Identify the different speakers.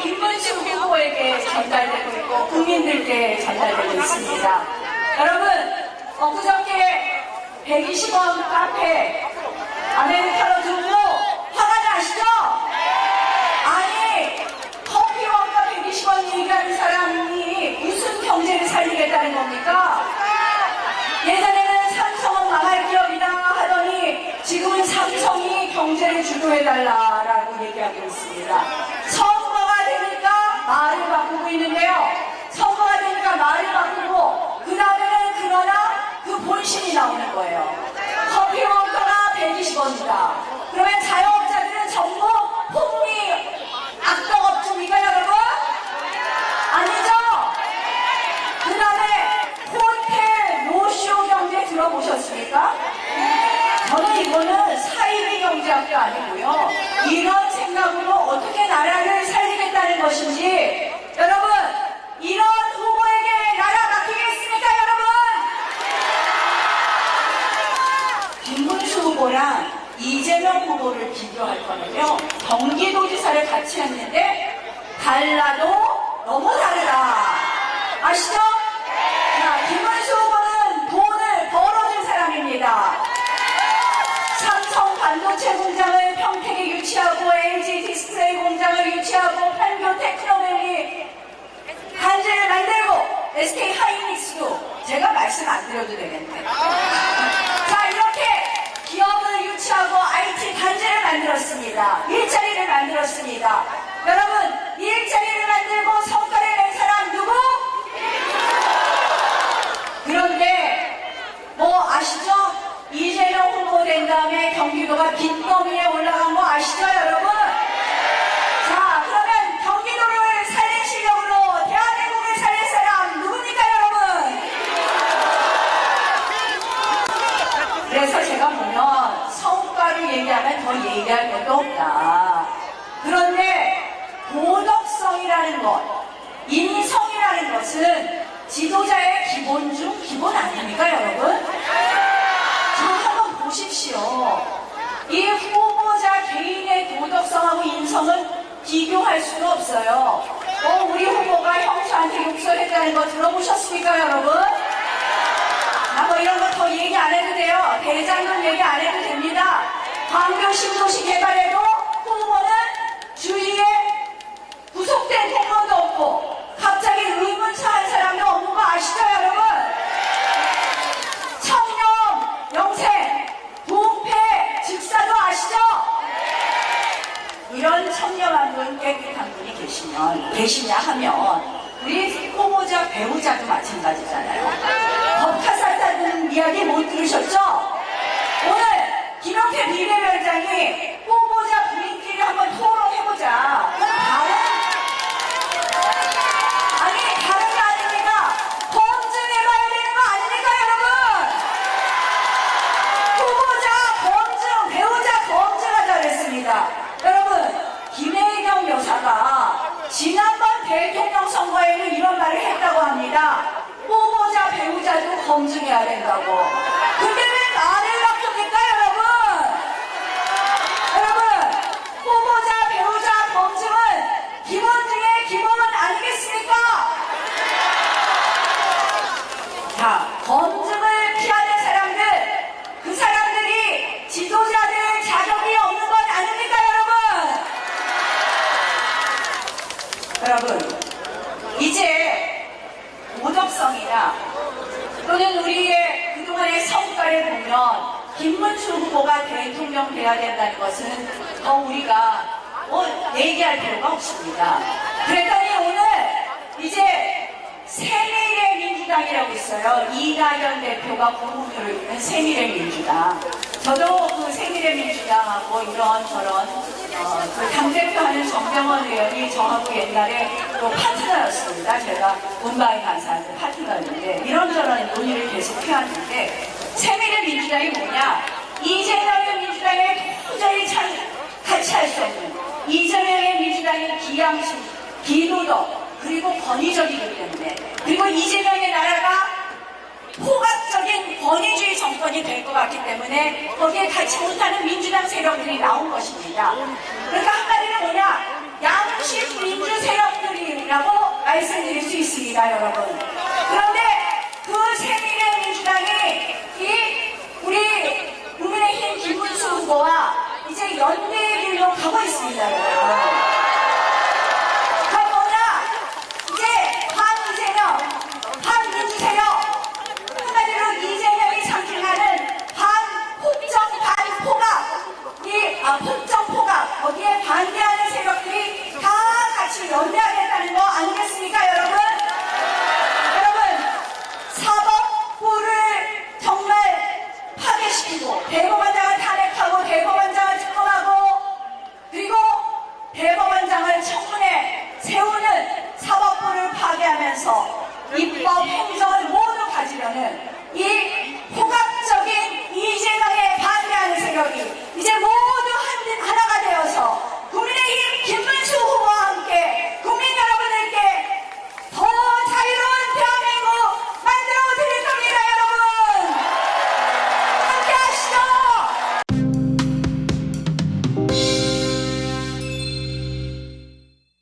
Speaker 1: 김문식 후보에게 전달되고 있고 국민들께 전달되고 있습니다. 여러분 엊그저께 120원 카페 아메리카노 등으로 화가 나시죠? 아니 커피원과 120원 얘기하는 사람이 무슨 경제를 살리겠다는 겁니까? 예전에는 삼성은 망할 기업이다 하더니 지금은 삼성이 경제를 주도해달라라고 얘기하고 있습니다. 말을 바꾸고 있는데요. 선거가 되니까 말을 바꾸고 그 다음에는 그러나 그 본심이 나오는 거예요. 커피 원가가 120원이다. 그러면 자영업자들은 전부 폭리 악덕업주입니까 여러분? 아니죠? 그 다음에 호텔 노쇼 경제 들어보셨습니까? 저는 이거는 사이비 경제학도 아니고요. 이런 생각으로 어떻게 나라를 것인지 여러분 이런 후보에게 나라 맡기겠습니까 여러분? 김문수 후보랑 이재명 후보를 비교할 거면요. 경기도지사를 같이 했는데 달라도 너무 다르다. 아시죠? 유치하고 판교 테크노밸리 단지를 만들고 SK 하이닉스도 제가 말씀 안 드려도 되겠네. 자 이렇게 기업을 유치하고 IT 단지를 만들었습니다. 일자리를 만들었습니다. 여러분 일자리를 만들고 성과를 낸 사람 누구? 그런데 뭐 아시죠? 이재명 후보 된 다음에 경기도가 빚더미에 올라간 거 아시죠 여러분? 자 그러면 경기도를 살린 실력으로 대한민국을 살릴 사람 누굽니까 여러분? 그래서 제가 보면 성과를 얘기하면 더 얘기할 것도 없다. 그런데 도덕성이라는 것, 인성이라는 것은 지도자의 기본 중 기본 아닙니까, 여러분? 지금 한번 보십시오. 이 후보자 개인의 도덕성하고 인성은 비교할 수가 없어요. 어, 우리 후보가 형사한테 욕설했다는 거 들어보셨습니까, 여러분? 아, 뭐 이런 거 더 얘기 안 해도 돼요. 대장동 얘기 안 해도 됩니다. 광교 신도시 개발에도 후보는 주위에 구속된 공무원도 없고 갑자기 의문사 한 사람도 없는 거 아시죠, 여러분? 청렴, 영생, 부패, 직사도 아시죠? 이런 청렴한 분, 깨끗한 분이 계시면, 계시냐 하면, 우리 후보자, 배우자도 마찬가지잖아요. 법카사다는 이야기 못 들으셨죠? 오늘 김영태 비대위원장이 후보자 부인끼리 한번 토론해보자. 아니, 다른 게 아닙니다. 검증해봐야 되는 거 아닙니까, 여러분? 후보자 검증, 배우자 검증하자 그랬습니다. 여러분, 김혜경 여사가 지난번 대통령 선거에는 이런 말을 했다고 합니다. 후보자, 배우자도 검증해야 된다고. 근데 왜 나를 맡깁니까, 여러분? 여러분, 후보자, 배우자 검증은 기본 중에 기본은 아니겠습니까? 자, 검증을 피하는 사람들, 그 사람들이 지도자들 자격이 없는 건 아닙니까, 여러분? 이제 도덕성이나 또는 우리의 그동안의 성과를 보면 김문수 후보가 대통령 돼야 된다는 것은 더 우리가 뭐 얘기할 필요가 없습니다. 그랬더니 오늘 이제 새미래 민주당이라고 있어요. 이낙연 대표가 고문표를 있는 새미래 민주당. 저도 그 새미래 민주당하고 이런 저런 어, 그 당대표 하는 정병원 의원이 저하고 옛날에 또 파트너였습니다. 제가 문바이 간사한테 파트너였는데 이런저런 논의를 계속 해왔는데 새미래 민주당이 뭐냐? 이재명의 민주당에 도저히 참 같이 할 수 없는 이재명의 민주당이 기양심, 기노덕, 그리고 권위적이기 때문에 그리고 이재명의 나라가 호각적인 권위주의 정권이 될 것 같기 때문에 거기에 같이 못하는 민주당 세력들이 나온 것입니다. 그러니까 한마디로 뭐냐 양식 민주 세력들이라고 말씀드릴 수 있습니다, 여러분. 그런데 그 새미래 민주당이 이 우리 국민의힘 김문수 후보와 이제 연대의 길로 가고 있습니다, 여러분. Hey,